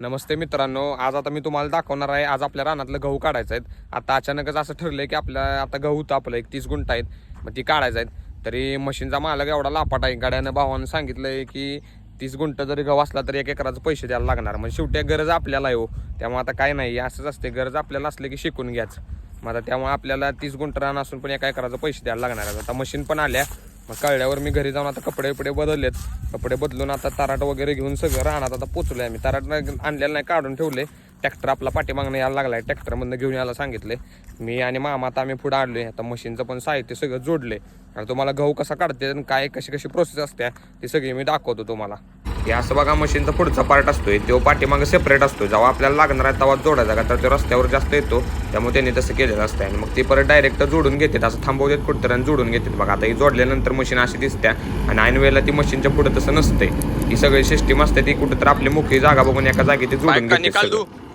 नमस्ते मित्रांनो आज आता मी तुम्हाला दाखवणार आहे आज आपल्या रानातलं गहू काढायचं आहेत. आता अचानकच असं ठरलंय की आपल्या आता गहू तर आपलं एक तीस गुंठ आहेत मग ती काढायचं आहेत. तरी मशीनचा मालक एवढा लापाट आहे गाड्यानं भावानं सांगितलंय की तीस गुंठ जरी गहू असला तरी एक एकराचं पैसे द्यायला लागणार. म्हणजे शेवटी गरज आपल्याला येऊ हो. त्यामुळे आता काय नाही असंच असते गरज आपल्याला असली की शिकून घ्यायचं. मग आता त्यामुळे आपल्याला तीस गुंठ रान असून पण एका एकराचं पैसे द्यायला लागणार आहेत. आता मशीन पण आल्या मग कळल्यावर मी घरी जाऊन आता कपडे बिपडे बदललेत. कपडे बदलून आता ताराट वगैरे घेऊन सगळं राहणार आता पोचलोय आम्ही. ताराट आणलेलं नाही काढून ठेवले ट्रॅक्टर आपला पाठीमागणं यायला लागलाय. ट्रॅक्टरमधनं घेऊन यायला सांगितले मी आणि मामा आता आम्ही पुढे आणलोय आता मशीनचं पण साहित्य सगळं जोडले आणि तुम्हाला गहू कसा काढते आणि काय कशी कशी प्रोसेस असते ती सगळी मी दाखवतो तुम्हाला. हे असं बघा मशीनचा पुढचा पार्ट असतोय तो पाठीमागे सेपरेट असतो जेव्हा आपल्याला लागणार आहे तेव्हा जोडायचा का तर तो रस्त्यावर जास्त येतो. त्यामुळे त्यांनी तसं केलेलं असतं आणि मग ते परत डायरेक्ट जोडून घेतात असं थांबवतात कुठतरी आणि जोडून घेतात. बघा आता ही जोडल्यानंतर मशीन अशी दिसत्या. आणि ऐन वेळेला ती मशीनच्या पुढे तसं नसते ही सगळी सिस्टीम असते ती कुठेतरी आपली मोकळी जागा बघून एका जागी ते जोडून घेते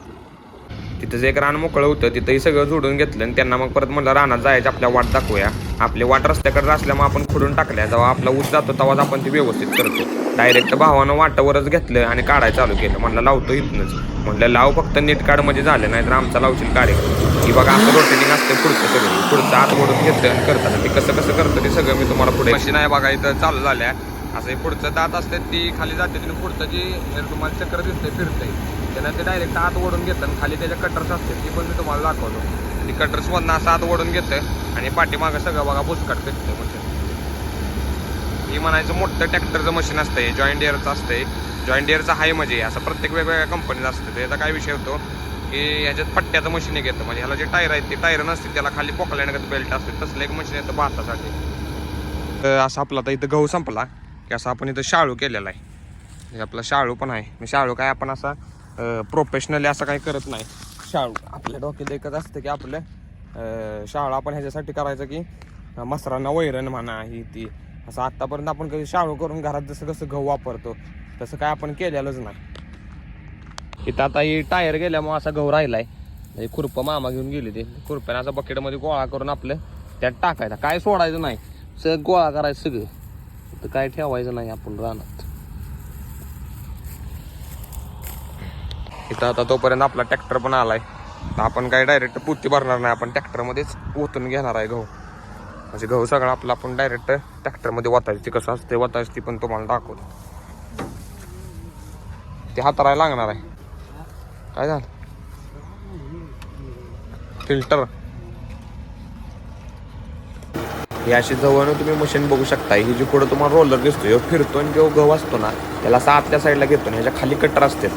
तिथं जे एक रान मोकळं होतं तिथंही सगळं जोडून घेतलं आणि त्यांना मग परत म्हणलं रानात जायचं आपल्या वाट दाखवूया. आपले वाट रस्त्याकडे असल्यामुळे आपण खोडून टाकल्या. जेव्हा आपला ऊस जातो तेव्हाच आपण ते व्यवस्थित करतो. डायरेक्ट भावानं वाटावरच घेतलं आणि काढायला चालू केलं. म्हणलं लावतो इथनंच. म्हणलं लाव फक्त नीट काढ म्हणजे झालं नाही तर आमचा लावशील कार्यक्रम. की बघा असं रोटेटिंग असतं पुढचं सगळं. पुढचं आत ओढून घेतं आणि करतात. ते कसं कसं करतं ते सगळं मी तुम्हाला पुढे मशीन आहे बघा इथं चालू झाल्या. असं पुढचं दात असतात ती खाली जाते आणि पुढचं जी तुम्हाला चक्र दिसते फिरतंय. त्यानं ते डायरेक्ट आत ओढून घेतं आणि खाली त्याच्या कटर्स असते ती पण मी तुम्हाला दाखवतो. ती कटर्स मधनं असं आत ओढून घेतं आणि पाठीमागं सगळं बघा बुसकट फिरते मशीन ही म्हणायचं मोठं ट्रॅक्टरचं मशीन असतंय जॉईंट एअरचं असतंय. जॉईंट एअरचं हाय म्हणजे असं प्रत्येक वेगवेगळ्या कंपनीचं असतं त्याचा काय विषय होतो की ह्याच्यात पट्ट्याचं मशीन एक येतं. म्हणजे ह्याला जे टायर आहेत ते टायर नसते त्याला खाली पोकल्यानगत बेल्ट असते तसलं एक मशीन येतं भातासाठी. तर असं आपला आता इथं गहू संपला की असं आपण इथं शाळू केलेला आहे. हे आपला शाळू पण आहे. शाळू काय आपण असा प्रोफेशनली असं काही करत नाही. शाळू आपल्या डोक्यात एकच असतं की आपलं शाळा शाळू आपण ह्याच्यासाठी करायचं की मसरांना वैरण म्हणा ही ती. असं आत्तापर्यंत आपण कधी शाळू करून घरात जसं कसं गहू वापरतो तसं काय आपण केलेलंच नाही. इथं आता ही टायर गेल्यामुळे असा गहू राहिला आहे खुरपं मामा घेऊन गेली ते. खुरप्याने असं बकेटमध्ये गोळा करून आपलं त्यात टाकायचा. काय सोडायचं नाही. सगळं गोळा करायचं सगळं. तर काय ठेवायचं नाही आपण रानात. इथं आता तोपर्यंत आपला ट्रॅक्टर पण आलाय. तर आपण काय डायरेक्ट पुती भरणार नाही आपण ट्रॅक्टरमध्येच ओतून घेणार आहे गहू. म्हणजे गहू सगळं आपला आपण डायरेक्ट ट्रॅक्टरमध्ये वाचायची कसं असते वाचायची ती पण तुम्हाला दाखवतो. ते हातारायला लागणार आहे. काय झालं? फिल्टर ही अशी जवळनं तुम्ही मशीन बघू शकता. ही जी पुढे तुम्हाला रोलर दिसतो ह्यो फिरतो आणि जो गहू असतो ना त्याला असा आतल्या साईडला घेतो आणि ह्याच्या खाली कटर असते.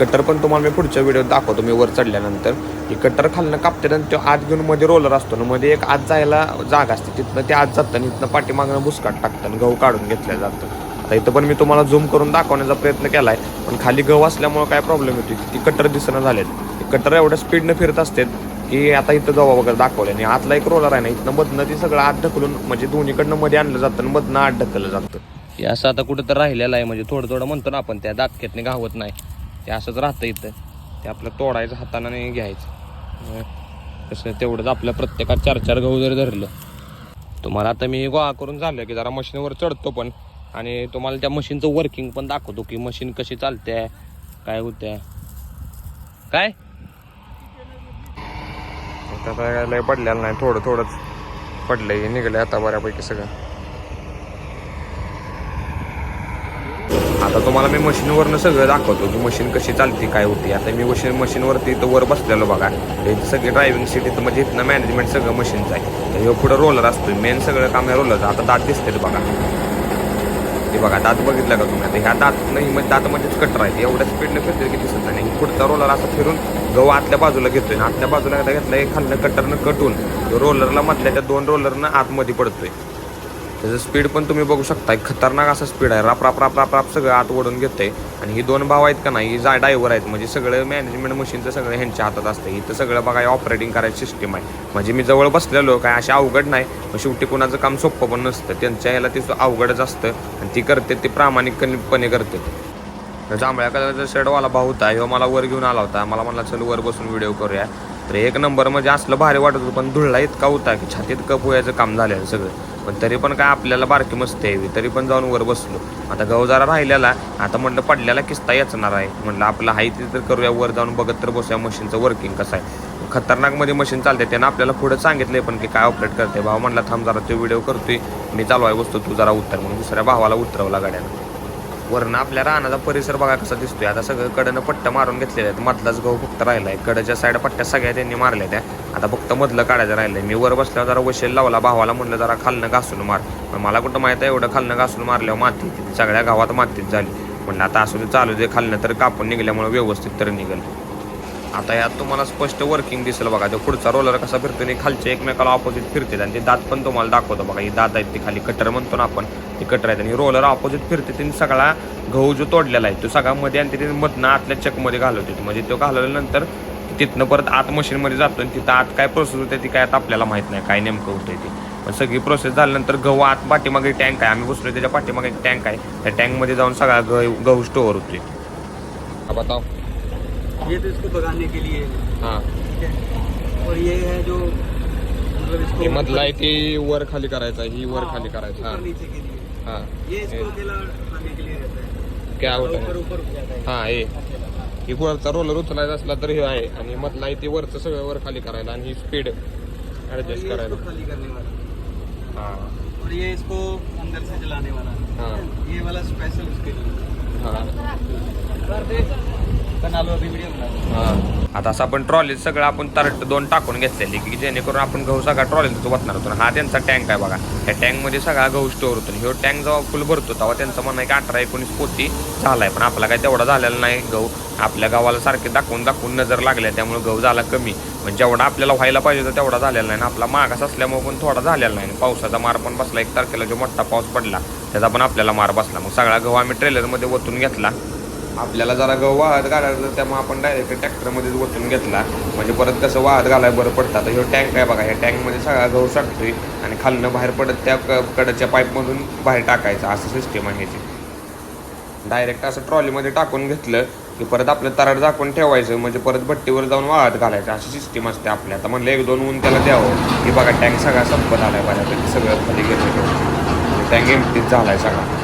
कटर पण तुम्हाला मी पुढच्या व्हिडिओत दाखवतो मी वर चढल्यानंतर. ही कटर खालनं कापते आणि तो आत घेऊन मध्ये रोलर असतो ना मध्ये एक आत जायला जागा असते. तिथनं ते आत जातं आणि तिथनं पाठीमागनं भुसकाट टाकतं आणि गहू काढून घेतल्या जातं. आता इथं पण मी तुम्हाला झूम करून दाखवण्याचा प्रयत्न केलाय पण खाली गहू असल्यामुळे काय प्रॉब्लेम होतो ती कटर दिसणं झालेत. कटर एवढ्या स्पीडनं फिरत असतात की आता इथं जवळ वगैरे दाखवलं आणि आतला एक रोलर आहे ना इथनं मधनं ती सगळं आत ढकलून म्हणजे दोन्हीकडनं मध्ये आणलं जातं आणि मधनं आत ढकललं जातं. हे असं आता कुठं तर राहिलेलं आहे म्हणजे थोडं थोडं म्हणतो ना आपण त्या दातक्यातने गावत नाही. ते असंच राहतं इथं. ते आपलं तोडायचं हातानं नाही घ्यायचं. तसं तेवढंच आपल्या प्रत्येकात चार चार गहू जरी धरलं तुम्हाला आता मी गोळा करून झालं की जरा मशीनवर चढतो पण आणि तुम्हाला त्या मशीनचं वर्किंग पण दाखवतो की मशीन कशी चालते काय होत्या. काय? आता काय लय पडलेलं नाही थोडं थोडंच पडलंय निघलंय आता बऱ्यापैकी सगळं. आता तुम्हाला मी मशीनवरनं सगळं दाखवतो की मशीन कशी चालते काय होती. आता मी मशीन मशीनवरती इथं वर बसलेलो बघा. हे सगळी ड्रायव्हिंग सीट इथं म्हणजे इथनं मॅनेजमेंट सगळं मशीनचं आहे. हे पुढं रोलर असतो मेन सगळं काम या रोलरचं आता दात दिसते बघा. हे बघा दात बघितला का तुम्ही? आता ह्या दात नाही म्हणजे दातामध्येच कटर आहे एवढ्या स्पीडनं फिरते की दिसत नाही. पुढचा रोलर असं फिरून गहू आतल्या बाजूला घेतोय. आणि आतल्या बाजूला घेतला एक खालनं कटरनं कटून रोलरला मधल्या त्या दोन रोलरनं आतमध्ये पडतोय. त्याचं स्पीड पण तुम्ही बघू शकता. खतरनाक असं स्पीड आहे. राप राप राप राप राप सगळं आत ओढून घेतंय. आणि ही दोन भाव आहेत का नाही ही जा डायव्हर आहेत. म्हणजे सगळं मॅनेजमेंट मशीनचं सगळं ह्यांच्या हातात असतं इथं सगळं बघा ऑपरेटिंग करायची सिस्टीम आहे. म्हणजे मी जवळ बसलेलो काय अशी अवघड नाही. मग शेवटी कुणाचं काम सोपं पण नसतं. त्यांच्या ह्याला ते अवघडच असतं. आणि ती करते ते प्रामाणिकपणे करते. जांभळ्या कलरचा शर्टवाला भाऊ होता. ह्यो मला वर घेऊन आला होता. मला म्हणला चल वर बसून व्हिडिओ करूया. तर एक नंबर म्हणजे असलं भारी वाटत होतं पण धुळला इतका होता की छातीत कप व्हायचं काम झालेलं सगळं. पण तरी पण काय आपल्याला बारकी मस्त यावी तरी पण जाऊन वर बसलो. आता गहू जरा राहिलेला आता म्हटलं पडल्याला किस्ता येचणार आहे. म्हटलं आपलं हाय ते तर करूया वर जाऊन बघत तर बसूया मशीनचं वर्किंग कसं आहे. खतरनाकमध्ये मशीन चालते त्यानं आपल्याला पुढे सांगितलंय पण की काय ऑपरेट करते भाऊ म्हणला थांब जरा तो व्हिडिओ करतोय. मी चालू आहे वस्तू तू जरा उत्तर मग दुसऱ्या भावाला उतरवला गाड्यानं. वरनं आपल्या रानाचा परिसर बघा कसा दिसतोय. आता सगळं कडनं पट्ट्या मारून घेतलेल्या आहेत. मधलाच गहू फक्त राहिलाय. कडच्या साईड पट्ट्या सगळ्या त्यांनी मारल्या त्या. आता फक्त मधलं काढायचं राहिलंय. मी वर बसल्यावर जरा वशेल लावला. भावाला म्हणलं जरा खालनं घासून मार. पण मला कुठं माहीत आहे एवढं खालनं घासून मारल्यावर माती सगळ्या गावात मातीत झाली. म्हणलं आता असू दे चालू दे. खालनं तर कापून निघल्यामुळे व्यवस्थित तर निघेल. आता यात तुम्हाला स्पष्ट वर्किंग दिसेल बघा. तो पुढचा रोलर कसा फिरतो आणि खालच्या एकमेकाला ऑपोजिट फिरते आणि ते दात पण तुम्हाला दाखवतो बघा. ही दात आहेत ते खाली कटर म्हणतो ना आपण. ते कटर आहेत आणि रोलर ऑपोजिट फिरते आणि सगळा गहू जो तोडलेला आहे तो सगळा मध्ये आणि तिथे मधनं आतल्या चकमध्ये घालवते. म्हणजे तो घालवल्यानंतर तिथनं परत आत मशीनमध्ये जातो आणि तिथं आत काय प्रोसेस होते ती काय आता आपल्याला माहीत नाही काय नेमकं होतं ते. पण सगळी प्रोसेस झाल्यानंतर गहू आत पाठीमागे टँक आहे. आम्ही बसलो त्याच्या पाठीमागे एक टँक आहे. त्या टँकमध्ये जाऊन सगळा गहू गहू स्टोअर होतोय. हा ये तो इसको भगाने के लिए। है, हां ठीक है? और ये है जो मतलब हे आहे ते वर खाली करायचा ही वर हाँ, खाली करायचं ऊपर हा नीचे के लिए। हा। ये इसको अकेला उठाने के लिए रहता है। काय ऊपर होतं ऊपर उठ जाता है। हा हे ही वरचा रोलर उचलायचा असला तर हे आहे. आणि मधला आहे ते वरचं सगळं वर खाली करायला आणि ही स्पीड ऍडजस्ट करायला. खाली करने वाला। हा। और ये इसको अंदर से चलाने वाला। हाँ। ये वाला स्पेशल उसके लिए। हा। आता असं आपण ट्रॉलीत सगळं आपण तरट दोन टाकून घेतलेली की जेणेकरून आपण गहू सगळा ट्रॉलीत वाचणार होतो. हा त्यांचा टँक आहे बघा. त्या टँकमध्ये सगळा गहू स्टोअर होतो. ह्यो टँक जेव्हा फुल भरतो तेव्हा त्यांचं म्हणणं आहे की अठरा एकोणीस पोती झालाय. पण आपला काय तेवढा झालेला नाही गहू. आपल्या गावाला सारखे दाखवून दाखवून नजर लागल्या त्यामुळे गहू झाला कमी. पण जेवढा आपल्याला व्हायला पाहिजे होता तेवढा झालेला नाही. आपला मागास असल्यामुळे पण थोडा झालेला नाही. पावसाचा मार पण बसला. एक तारखेला जो मोठा पाऊस पडला त्याचा पण आपल्याला मार बसला. मग सगळा गहू आम्ही ट्रेलरमध्ये ओतून घेतला. आपल्याला जरा गहू वाहत घालायचं त्यामुळे आपण डायरेक्ट ट्रॅक्टरमध्येच ओतून घेतला. म्हणजे परत कसं वाहत घालायला बरं पडतं. आता ह्यो टँक आहे बघा ह्या टँकमध्ये सगळा गहू साठतोय आणि खालनं बाहेर पडत त्या क- कडच्या पाईपमधून बाहेर टाकायचं. असं सिस्टीम आहे ह्याची. डायरेक्ट असं ट्रॉलीमध्ये टाकून घेतलं की परत आपलं तराड झाकून ठेवायचं. म्हणजे परत भट्टीवर जाऊन वाहत घालायचं. अशी सिस्टीम असते आपल्या आता म्हणलं एक दोन ऊन त्याला द्यावं. की बघा टँक सगळा संपत आलाय बऱ्यापैकी. सगळं खाली घेतलं टँक एमटीच झालाय सगळा.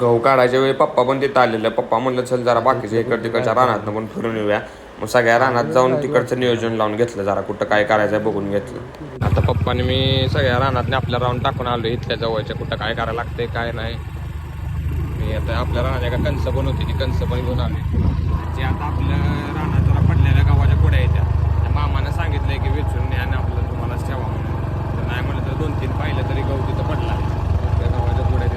गहू काढायच्या वेळी पप्पा पण तिथं आलेलं. पप्पा म्हणलं चल जरा बाकीच्या इकडं तिकडच्या रानातनं पण फिरून येऊया. मग सगळ्या रानात जाऊन तिकडचं नियोजन लावून घेतलं जरा कुठं काय करायचं बघून घेतलं. आता पप्पाने मी सगळ्या रानातने आपल्या राऊंड टाकून आलो इथल्या जवळच्या कुठं काय करायला लागतंय काय नाही. मी आता आपल्या रानात एका कणसं पण होती ती कणसं पण घेऊन आली जे आता आपल्या रानात जरा पडलेल्या गावाच्या पुढे येत्या त्या मामानं सांगितलंय की वेचून आणि आपलं तुम्हालाच ठेवा म्हणून. तर नाही म्हणलं तर दोन तीन पाहिलं तरी गहू तिथं पडला. त्या गावाच्या पुढे